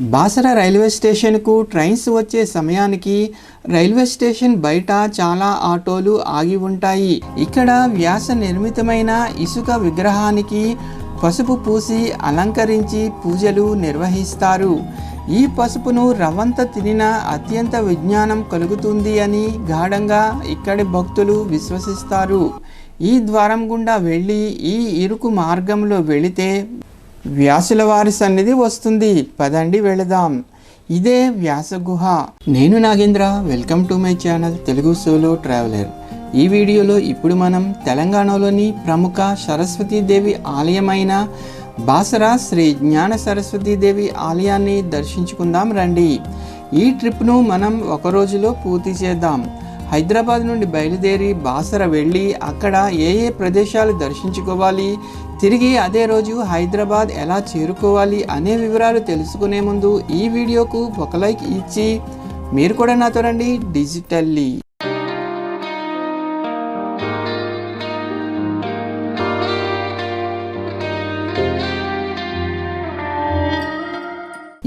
Basara railway స్టేషన్కు trains వచ్చే సమయానికి రైల్వే స్టేషన్ బయట చాలా ఆటోలు ఆగి ఉంటాయి. ఇక్కడ వ్యాస నిర్మితమైన ఇసుక విగ్రహానికి పసుపు పూసి అలంకరించి పూజలు నిర్వహిస్తారు. ఈ పసుపును రవంత తినిన అత్యంత విజ్ఞానం కలుగుతుంది అని గాఢంగా ఇక్కడి భక్తులు విశ్వసిస్తారు. ఈ ద్వారం గుండా వెళ్ళి ఈ ఇరుకు మార్గంలో వెళితే వ్యాసుల వారి సన్నిధి వస్తుంది. పదండి వెళదాం. ఇదే వ్యాస గుహ. నేను Nagendra welcome to my channel Telugu solo traveller. ఈ వీడియోలో ఇప్పుడు మనం తెలంగాణలోని ప్రముఖ సరస్వతీదేవి ఆలయమైన బాసరా శ్రీ జ్ఞాన సరస్వతీదేవి ఆలయాన్ని దర్శించుకుందాం రండి. ఈ ట్రిప్ను మనం ఒక రోజులో పూర్తి చేద్దాం. హైదరాబాద్ నుండి బయలుదేరి బాసర వెళ్ళి అక్కడ ఏ ఏ ప్రదేశాలు దర్శించుకోవాలి తిరిగి అదే రోజు హైదరాబాద్ ఎలా చేరుకోవాలి అనే వివరాలు తెలుసుకునే ముందు ఈ వీడియోకు ఒక లైక్ ఇచ్చి మీరు కూడా నాతో రండి డిజిటల్లీ.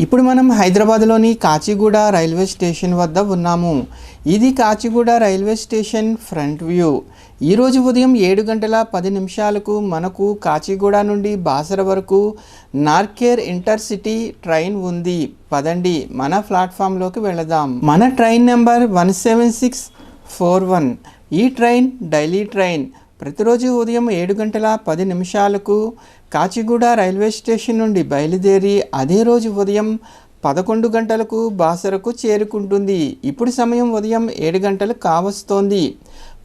ఇప్పుడు మనం హైదరాబాద్లోని కాచిగూడ రైల్వే స్టేషన్ వద్ద ఉన్నాము. ఇది Kacheguda railway station front view. ఈరోజు ఉదయం ఏడు గంటల పది నిమిషాలకు మనకు కాచిగూడ నుండి బాసర వరకు నార్కేర్ ఇంటర్సిటీ ట్రైన్ ఉంది. పదండి మన ప్లాట్ఫామ్లోకి వెళదాం. మన train number one seven six four one. ఈ ట్రైన్ డైలీ ట్రైన్. ప్రతిరోజు ఉదయం ఏడు గంటల పది నిమిషాలకు కాచిగూడ రైల్వే స్టేషన్ నుండి బయలుదేరి అదే రోజు ఉదయం పదకొండు గంటలకు బాసరకు చేరుకుంటుంది. ఇప్పుడు సమయం ఉదయం ఏడు గంటలు కావస్తోంది.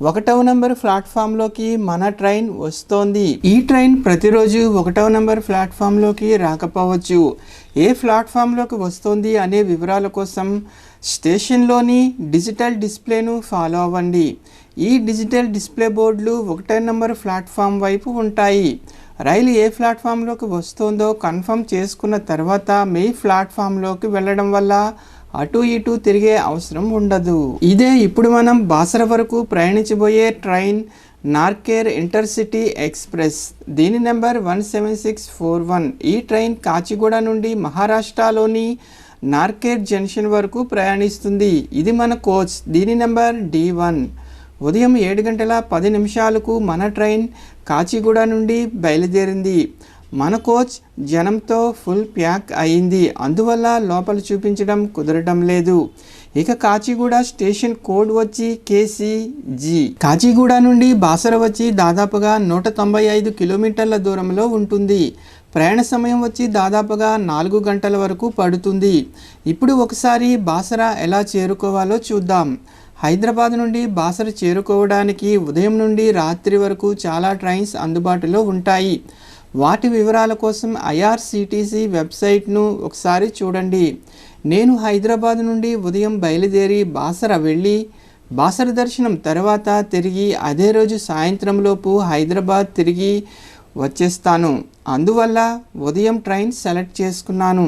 ఒకటవ నంబర్ ప్లాట్ఫామ్లోకి మన ట్రైన్ వస్తోంది. ఈ ట్రైన్ ప్రతిరోజు ఒకటవ నంబర్ ప్లాట్ఫామ్లోకి రాకపోవచ్చు. ఏ ప్లాట్ఫామ్లోకి వస్తోంది అనే వివరాల కోసం స్టేషన్లోని డిజిటల్ డిస్ప్లేను ఫాలో అవ్వండి. ఈ డిజిటల్ డిస్ప్లే బోర్డులు ఒకటే నంబర్ ప్లాట్ఫామ్ వైపు ఉంటాయి. రైలు ఏ ప్లాట్ఫామ్లోకి వస్తుందో కన్ఫర్మ్ చేసుకున్న తర్వాత మీ ప్లాట్ఫామ్లోకి వెళ్ళడం వల్ల అటు ఇటు తిరిగే అవసరం ఉండదు. ఇదే ఇప్పుడు మనం బాసర వరకు ప్రయాణించబోయే ట్రైన్ నార్కేర్ ఇంటర్సిటీ ఎక్స్ప్రెస్. దీని number one seven six four one. ఈ ట్రైన్ కాచిగూడ నుండి మహారాష్ట్రలోని నార్కేర్ జంక్షన్ వరకు ప్రయాణిస్తుంది. ఇది మన కోచ్. దీని నెంబర్ డి వన్. ఉదయం ఏడు గంటల పది నిమిషాలకు మన ట్రైన్ కాచిగూడ నుండి బయలుదేరింది. మన కోచ్ జనంతో ఫుల్ ప్యాక్ అయింది. అందువల్ల లోపల చూపించడం కుదరటం లేదు. ఇక కాచిగూడ స్టేషన్ కోడ్ వచ్చి కేసీజీ కాచిగూడ నుండి బాసర వచ్చి దాదాపుగా నూట తొంభై ఐదు కిలోమీటర్ల దూరంలో ఉంటుంది. ప్రయాణ సమయం వచ్చి దాదాపుగా నాలుగు గంటల వరకు పడుతుంది. ఇప్పుడు ఒకసారి బాసర ఎలా చేరుకోవాలో చూద్దాం. హైదరాబాద్ నుండి బాసర చేరుకోవడానికి ఉదయం నుండి రాత్రి వరకు చాలా ట్రైన్స్ అందుబాటులో ఉంటాయి. వాటి వివరాల కోసం ఐఆర్సిటీసీ వెబ్సైట్ను ఒకసారి చూడండి. నేను హైదరాబాద్ నుండి ఉదయం బయలుదేరి బాసర వెళ్ళి బాసర దర్శనం తర్వాత తిరిగి అదే రోజు సాయంత్రంలోపు హైదరాబాద్ తిరిగి వచ్చేస్తాను. అందువల్ల ఉదయం ట్రైన్ సెలెక్ట్ చేసుకున్నాను.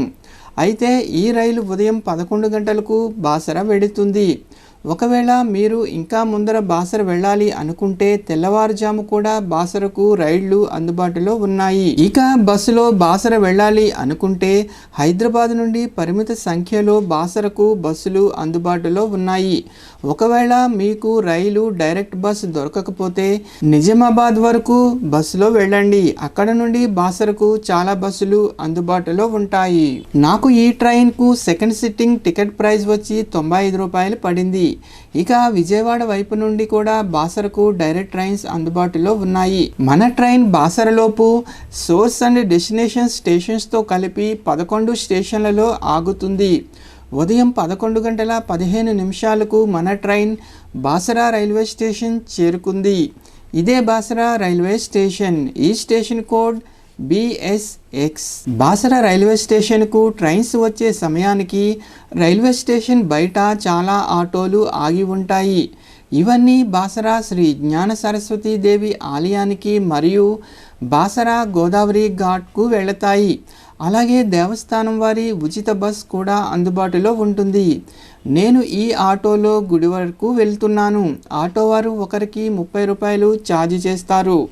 అయితే ఈ రైలు ఉదయం పదకొండు గంటలకు బాసర వెడుతుంది. ఒకవేళ మీరు ఇంకా ముందర బాసర వెళ్ళాలి అనుకుంటే తెల్లవారుజాము కూడా బాసరకు రైళ్ళు అందుబాటులో ఉన్నాయి. ఇక బస్సులో బాసర వెళ్ళాలి అనుకుంటే హైదరాబాద్ నుండి పరిమిత సంఖ్యలో బాసరకు బస్సులు అందుబాటులో ఉన్నాయి. ఒకవేళ మీకు రైలు డైరెక్ట్ బస్ దొరకకపోతే నిజామాబాద్ వరకు బస్సులో వెళ్ళండి. అక్కడ నుండి బాసరకు చాలా బస్సులు అందుబాటులో ఉంటాయి. నాకు ఈ ట్రైన్కు సెకండ్ సిట్టింగ్ టికెట్ ప్రైస్ వచ్చి తొంభై ఐదు రూపాయలు పడింది. ఇక విజయవాడ వైపు నుండి కూడా బాసరకు డైరెక్ట్ ట్రైన్స్ అందుబాటులో ఉన్నాయి. మన ట్రైన్ బాసరలోపు సోర్స్ అండ్ డెస్టినేషన్ స్టేషన్స్తో కలిపి పదకొండు స్టేషన్లలో ఆగుతుంది. ఉదయం పదకొండు గంటల పదిహేను నిమిషాలకు మన ట్రైన్ బాసరా రైల్వే స్టేషన్ చేరుకుంది. ఇదే బాసరా రైల్వే స్టేషన్. ఈ station code BSX Basara railway స్టేషన్కు ట్రైన్స్ వచ్చే సమయానికి రైల్వే స్టేషన్ బయట చాలా ఆటోలు ఆగి ఉంటాయి. ఇవన్నీ బాసరా శ్రీ జ్ఞాన సరస్వతీ దేవి ఆలయానికి మరియు బాసరా గోదావరి ఘాట్కు వెళతాయి. అలాగే దేవస్థానం వారి ఉచిత బస్ కూడా అందుబాటులో ఉంటుంది. నేను ఈ ఆటోలో గుడి వరకు వెళ్తున్నాను. ఆటో వారు ఒకరికి ముప్పై రూపాయలు ఛార్జ్ చేస్తారు.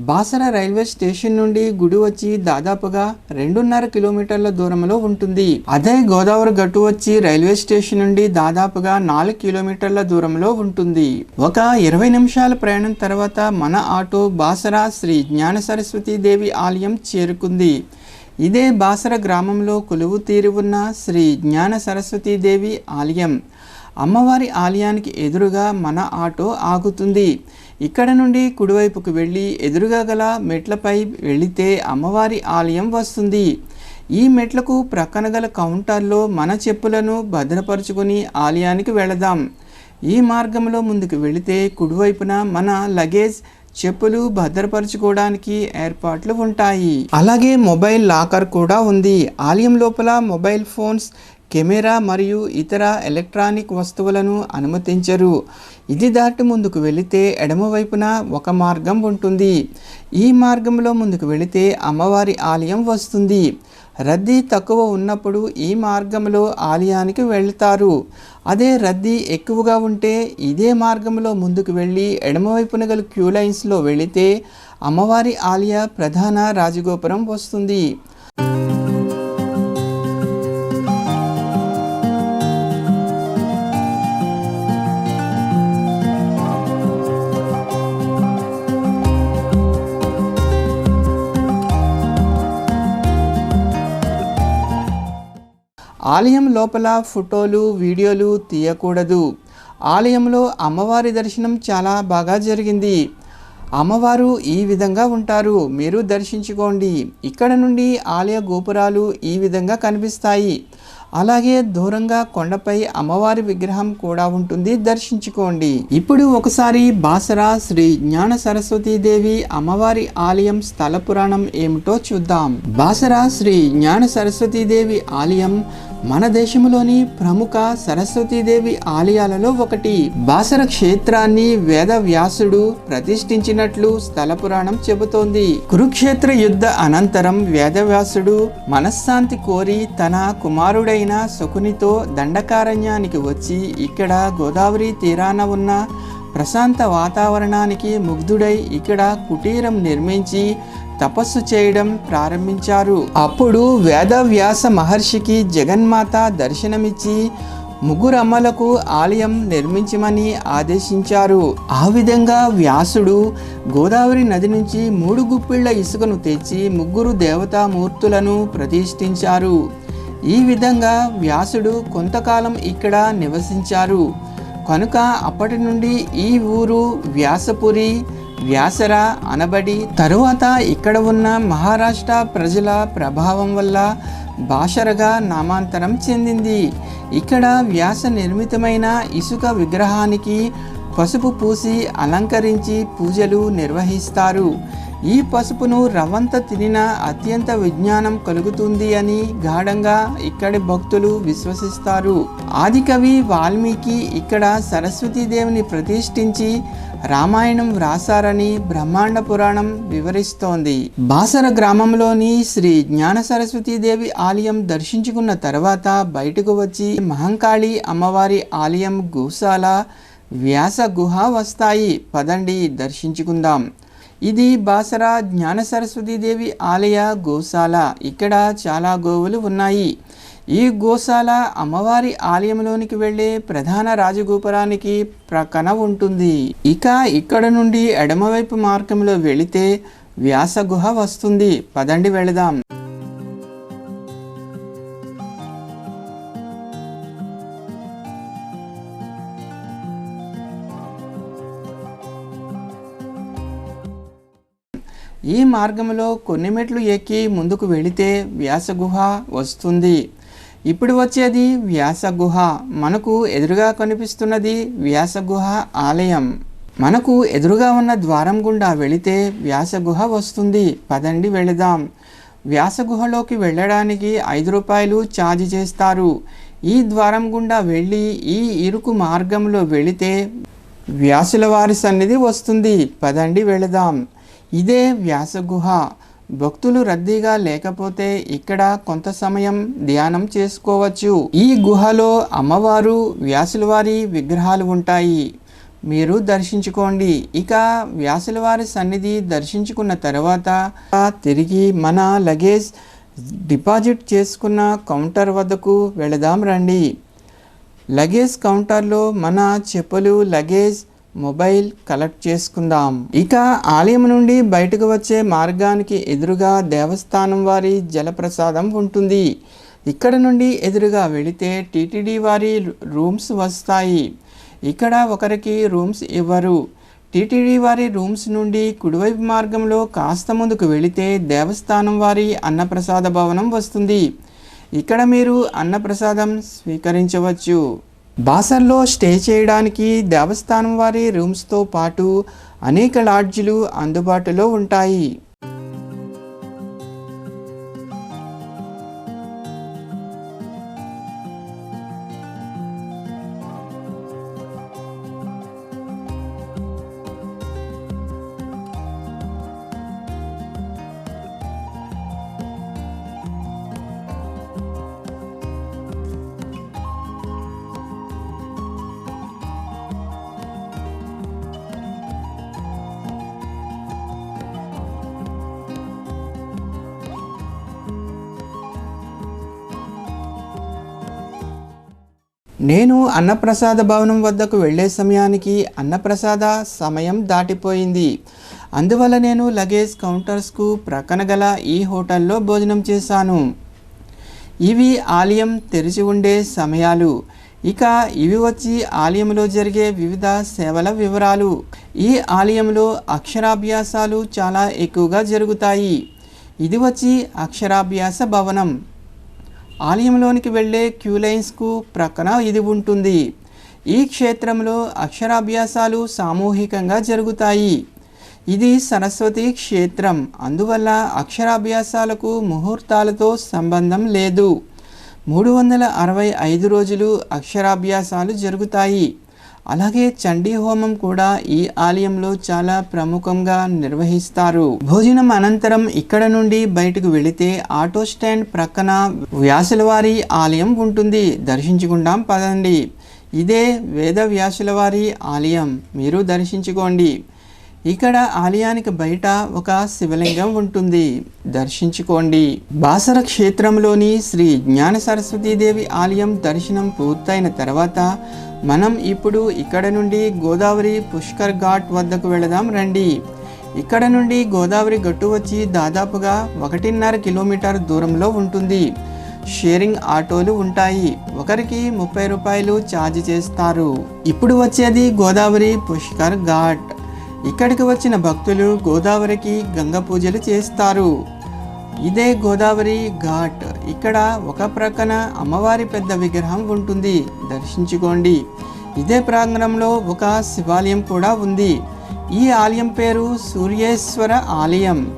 బాసర రైల్వే స్టేషన్ నుండి గుడి వచ్చి దాదాపుగా రెండున్నర కిలోమీటర్ల దూరంలో ఉంటుంది. అదే గోదావరి గట్టు వచ్చి రైల్వే స్టేషన్ నుండి దాదాపుగా నాలుగు కిలోమీటర్ల దూరంలో ఉంటుంది. ఒక ఇరవై నిమిషాల ప్రయాణం తర్వాత మన ఆటో బాసర శ్రీ జ్ఞాన సరస్వతి దేవి ఆలయం చేరుకుంది. ఇదే బాసర గ్రామంలో కొలువు తీరి ఉన్న శ్రీ జ్ఞాన సరస్వతి దేవి ఆలయం. అమ్మవారి ఆలయానికి ఎదురుగా మన ఆటో ఆగుతుంది. ఇక్కడ నుండి కుడివైపుకు వెళ్ళి ఎదురుగా గల మెట్లపై వెళితే అమ్మవారి ఆలయం వస్తుంది. ఈ మెట్లకు ప్రక్కన గల కౌంటర్లో మన చెప్పులను భద్రపరుచుకుని ఆలయానికి వెళదాం. ఈ మార్గంలో ముందుకు వెళితే కుడివైపున మన లగేజ్ చెప్పులు భద్రపరచుకోవడానికి ఏర్పాట్లు ఉంటాయి. అలాగే మొబైల్ లాకర్ కూడా ఉంది. ఆలయం లోపల మొబైల్ ఫోన్స్ కెమెరా మరియు ఇతర ఎలక్ట్రానిక్ వస్తువులను అనుమతించరు. ఇది దాటి ముందుకు వెళితే ఎడమవైపున ఒక మార్గం ఉంటుంది. ఈ మార్గంలో ముందుకు వెళితే అమ్మవారి ఆలయం వస్తుంది. రద్దీ తక్కువ ఉన్నప్పుడు ఈ మార్గంలో ఆలయానికి వెళ్తారు. అదే రద్దీ ఎక్కువగా ఉంటే ఇదే మార్గంలో ముందుకు వెళ్ళి ఎడమవైపున గల క్యూ లైన్స్లో వెళితే అమ్మవారి ఆలయ ప్రధాన రాజగోపురం వస్తుంది. ఆలయం లోపల ఫోటోలు వీడియోలు తీయకూడదు. ఆలయంలో అమ్మవారి దర్శనం చాలా బాగా జరిగింది. అమ్మవారు ఈ విధంగా ఉంటారు. మీరు దర్శించుకోండి. ఇక్కడ నుండి ఆలయ గోపురాలు ఈ విధంగా కనిపిస్తాయి. అలాగే దూరంగా కొండపై అమ్మవారి విగ్రహం కూడా ఉంటుంది. దర్శించుకోండి. ఇప్పుడు ఒకసారి బాసరా శ్రీ జ్ఞాన సరస్వతీ దేవి అమ్మవారి ఆలయం స్థల పురాణం ఏమిటో చూద్దాం. బాసరా శ్రీ జ్ఞాన సరస్వతీ దేవి ఆలయం మన దేశంలోని ప్రముఖ సరస్వతీదేవి ఆలయాలలో ఒకటి. బాసర క్షేత్రాన్ని వేద వ్యాసుడు ప్రతిష్ఠించినట్లు స్థల పురాణం చెబుతోంది. కురుక్షేత్ర యుద్ధ అనంతరం వేదవ్యాసుడు మనశ్శాంతి కోరి తన కుమారుడైన శకునితో దండకారణ్యానికి వచ్చి ఇక్కడ గోదావరి తీరాన ఉన్న ప్రశాంత వాతావరణానికి ముగ్ధుడై ఇక్కడ కుటీరం నిర్మించి తపస్సు చేయడం ప్రారంభించారు. అప్పుడు వేదవ్యాస మహర్షికి జగన్మాత దర్శనమిచ్చి ముగ్గురమ్మలకు ఆలయం నిర్మించమని ఆదేశించారు. ఆ విధంగా వ్యాసుడు గోదావరి నది నుంచి మూడు గుప్పిళ్ళ ఇసుకను తెచ్చి ముగ్గురు దేవతామూర్తులను ప్రతిష్ఠించారు. ఈ విధంగా వ్యాసుడు కొంతకాలం ఇక్కడ నివసించారు. కనుక అప్పటి నుండి ఈ ఊరు వ్యాసపురి వ్యాసర అనబడి తరువాత ఇక్కడ ఉన్న మహారాష్ట్ర ప్రజల ప్రభావం వల్ల భాషరగా నామాంతరం చెందింది. ఇక్కడ వ్యాస నిర్మితమైన ఇసుక విగ్రహానికి పసుపు పూసి అలంకరించి పూజలు నిర్వహిస్తారు. ఈ పసుపును రవంత తినిన అత్యంత విజ్ఞానం కలుగుతుంది అని గాఢంగా ఇక్కడి భక్తులు విశ్వసిస్తారు. ఆదికవి వాల్మీకి ఇక్కడ సరస్వతీదేవిని ప్రతిష్ఠించి రామాయణం వ్రాసారని బ్రహ్మాండ పురాణం వివరిస్తోంది. బాసర గ్రామంలోని శ్రీ జ్ఞాన సరస్వతీదేవి ఆలయం దర్శించుకున్న తర్వాత బయటకు వచ్చి మహంకాళి అమ్మవారి ఆలయం గోశాల వ్యాస గుహ వస్తాయి. పదండి దర్శించుకుందాం. ఇది బాసరా జ్ఞాన సరస్వతీదేవి ఆలయ గోశాల. ఇక్కడ చాలా గోవులు ఉన్నాయి. ఈ గోశాల అమ్మవారి ఆలయంలోనికి వెళ్ళే ప్రధాన రాజగోపురానికి ప్రక్కన ఉంటుంది. ఇక ఇక్కడ నుండి ఎడమవైపు మార్గంలో వెళితే వ్యాస గుహ వస్తుంది. పదండి వెళదాం. ఈ మార్గంలో కొన్ని మెట్లు ఎక్కి ముందుకు వెళితే వ్యాస గుహ వస్తుంది. ఇప్పుడు వచ్చేది వ్యాస గుహ. మనకు ఎదురుగా కనిపిస్తున్నది వ్యాస గుహ ఆలయం. మనకు ఎదురుగా ఉన్న ద్వారం గుండా వెళితే వ్యాస గుహ వస్తుంది. పదండి వెళదాం. వ్యాస గుహలోకి వెళ్ళడానికి ఐదు రూపాయలు ఛార్జ్ చేస్తారు. ఈ ద్వారం గుండా వెళ్ళి ఈ ఇరుకు మార్గంలో వెళితే వ్యాసుల వారి సన్నిధి వస్తుంది. పదండి వెళదాం. ఇదే వ్యాస గుహ భక్తులు రద్దీగా లేకపోతే ఇక్కడ కొంత సమయం ధ్యానం చేసుకోవచ్చు. ఈ గుహలో అమ్మవారు వ్యాసులవారి విగ్రహాలు ఉంటాయి. మీరు దర్శించుకోండి. ఇక వ్యాసులవారి సన్నిధి దర్శించుకున్న తర్వాత తిరిగి మన లగేజ్ డిపాజిట్ చేసుకున్న కౌంటర్ వద్దకు వెళదాం రండి. లగేజ్ కౌంటర్లో మన చెప్పులు లగేజ్ మొబైల్ కలెక్ట్ చేసుకుందాం. ఇక ఆలయం నుండి బయటకు వచ్చే మార్గానికి ఎదురుగా దేవస్థానం వారి జలప్రసాదం ఉంటుంది. ఇక్కడ నుండి ఎదురుగా వెళితే టీటీడీ వారి రూమ్స్ వస్తాయి. ఇక్కడ ఒకరికి రూమ్స్ ఇవ్వరు. టీటీడీ వారి రూమ్స్ నుండి కుడివైపు మార్గంలో కాస్త ముందుకు వెళితే దేవస్థానం వారి అన్నప్రసాద భవనం వస్తుంది. ఇక్కడ మీరు అన్నప్రసాదం స్వీకరించవచ్చు. బాసర్లో స్టే చేయడానికి దేవస్థానం వారి రూమ్స్తో పాటు అనేక లాడ్జీలు అందుబాటులో ఉంటాయి. నేను అన్నప్రసాద భవనం వద్దకు వెళ్ళే సమయానికి అన్నప్రసాద సమయం దాటిపోయింది. అందువల్ల నేను లగేజ్ కౌంటర్స్కు ప్రక్కన గల ఈ హోటల్లో భోజనం చేశాను. ఇవి ఆలయం తెరిచి ఉండే సమయాలు. ఇక ఇవి వచ్చి ఆలయంలో జరిగే వివిధ సేవల వివరాలు. ఈ ఆలయంలో అక్షరాభ్యాసాలు చాలా ఎక్కువగా జరుగుతాయి. ఇది వచ్చి అక్షరాభ్యాస భవనం. ఆలయంలోనికి వెళ్ళే క్యూ లైన్స్కు ప్రక్కన ఇది ఉంటుంది. ఈ క్షేత్రంలో అక్షరాభ్యాసాలు సామూహికంగా జరుగుతాయి. ఇది సరస్వతి క్షేత్రం. అందువల్ల అక్షరాభ్యాసాలకు ముహూర్తాలతో సంబంధం లేదు. మూడు వందల అరవై ఐదు రోజులు అక్షరాభ్యాసాలు జరుగుతాయి. అలాగే చండీ హోమం కూడా ఈ ఆలయంలో చాలా ప్రముఖంగా నిర్వహిస్తారు. భోజనం అనంతరం ఇక్కడ నుండి బయటకు వెళితే ఆటో స్టాండ్ ప్రక్కన వ్యాసులవారి ఆలయం ఉంటుంది. దర్శించుకుందాం పదండి. ఇదే వేద వ్యాసులవారి ఆలయం. మీరు దర్శించుకోండి. ఇక్కడ ఆలయానికి బయట ఒక శివలింగం ఉంటుంది. దర్శించుకోండి. బాసర క్షేత్రంలోని శ్రీ జ్ఞాన సరస్వతీదేవి ఆలయం దర్శనం పూర్తయిన తర్వాత మనం ఇప్పుడు ఇక్కడ నుండి గోదావరి పుష్కర్ ఘాట్ వద్దకు వెళదాం రండి. ఇక్కడ నుండి గోదావరి గట్టు వచ్చి దాదాపుగా ఒకటిన్నర కిలోమీటర్ దూరంలో ఉంటుంది. షేరింగ్ ఆటోలు ఉంటాయి. ఒకరికి ముప్పై రూపాయలు ఛార్జ్ చేస్తారు. ఇప్పుడు వచ్చేది గోదావరి పుష్కర్ ఘాట్. ఇక్కడికి వచ్చిన భక్తులు గోదావరికి గంగ పూజలు చేస్తారు. ఇదే గోదావరి ఘాట్. ఇక్కడ ఒక ప్రక్కన అమ్మవారి పెద్ద విగ్రహం ఉంటుంది. దర్శించుకోండి. ఇదే ప్రాంగణంలో ఒక శివాలయం కూడా ఉంది. ఈ ఆలయం పేరు సూర్యేశ్వర ఆలయం.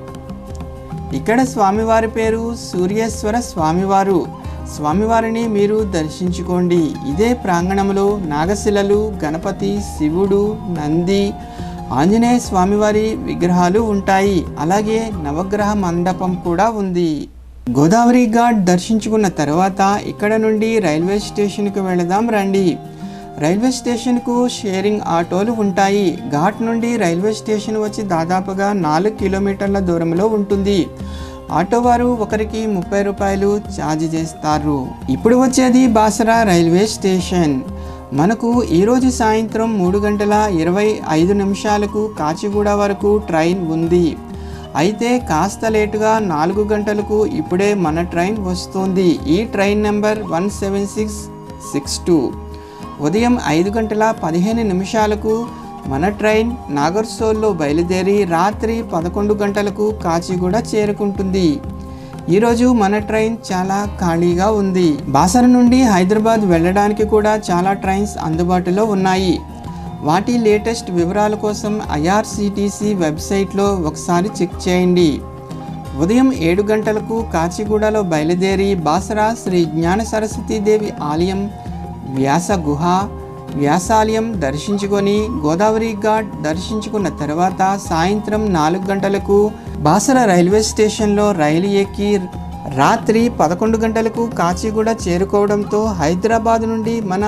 ఇక్కడ స్వామివారి పేరు సూర్యేశ్వర స్వామివారు. స్వామివారిని మీరు దర్శించుకోండి. ఇదే ప్రాంగణంలో నాగశిలలు గణపతి శివుడు నంది ఆంజనేయ స్వామివారి విగ్రహాలు ఉంటాయి. అలాగే నవగ్రహ మండపం కూడా ఉంది. గోదావరి ఘాట్ దర్శించుకున్న తర్వాత ఇక్కడ నుండి రైల్వే స్టేషన్కు వెళదాం రండి. రైల్వే స్టేషన్కు షేరింగ్ ఆటోలు ఉంటాయి. ఘాట్ నుండి రైల్వే స్టేషన్ వచ్చి దాదాపుగా నాలుగు కిలోమీటర్ల దూరంలో ఉంటుంది. ఆటో వారు ఒకరికి ముప్పై రూపాయలు ఛార్జ్ చేస్తారు. ఇప్పుడు వచ్చేది బాసరా రైల్వే స్టేషన్. మనకు ఈరోజు సాయంత్రం మూడు గంటల ఇరవై ఐదు నిమిషాలకు కాచిగూడ వరకు ట్రైన్ ఉంది. అయితే కాస్త లేటుగా నాలుగు గంటలకు ఇప్పుడే మన ట్రైన్ వస్తుంది. ఈ train number one seven six six two. ఉదయం ఐదు గంటల పదిహేను నిమిషాలకు మన ట్రైన్ నాగర్సోల్లో బయలుదేరి రాత్రి పదకొండు గంటలకు కాచిగూడ చేరుకుంటుంది. ఈరోజు మన ట్రైన్ చాలా ఖాళీగా ఉంది. బాసర నుండి హైదరాబాద్ వెళ్ళడానికి కూడా చాలా ట్రైన్స్ అందుబాటులో ఉన్నాయి. వాటి లేటెస్ట్ వివరాల కోసం ఐఆర్సిటీసీ వెబ్సైట్లో ఒకసారి చెక్ చేయండి. ఉదయం ఏడు గంటలకు కాచిగూడలో బయలుదేరి బాసరా శ్రీ జ్ఞాన సరస్వతీదేవి ఆలయం వ్యాస గుహ వ్యాసాలయం దర్శించుకొని గోదావరి ఘాట్ దర్శించుకున్న తర్వాత సాయంత్రం నాలుగు గంటలకు బాసర రైల్వే స్టేషన్లో రైలు ఎక్కి రాత్రి పదకొండు గంటలకు కాచిగూడ చేరుకోవడంతో హైదరాబాద్ నుండి మన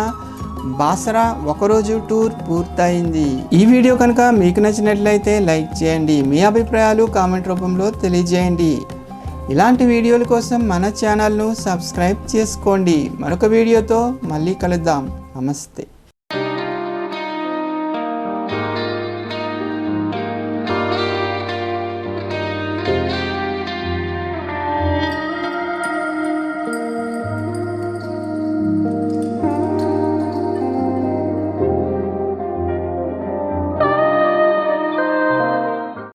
బాసరా ఒకరోజు టూర్ పూర్తయింది. ఈ వీడియో కనుక మీకు నచ్చినట్లయితే లైక్ చేయండి. మీ అభిప్రాయాలు కామెంట్ రూపంలో తెలియజేయండి. ఇలాంటి వీడియోల కోసం మన ఛానల్ను సబ్స్క్రైబ్ చేసుకోండి. మరొక వీడియోతో మళ్ళీ కలుద్దాం. నమస్తే.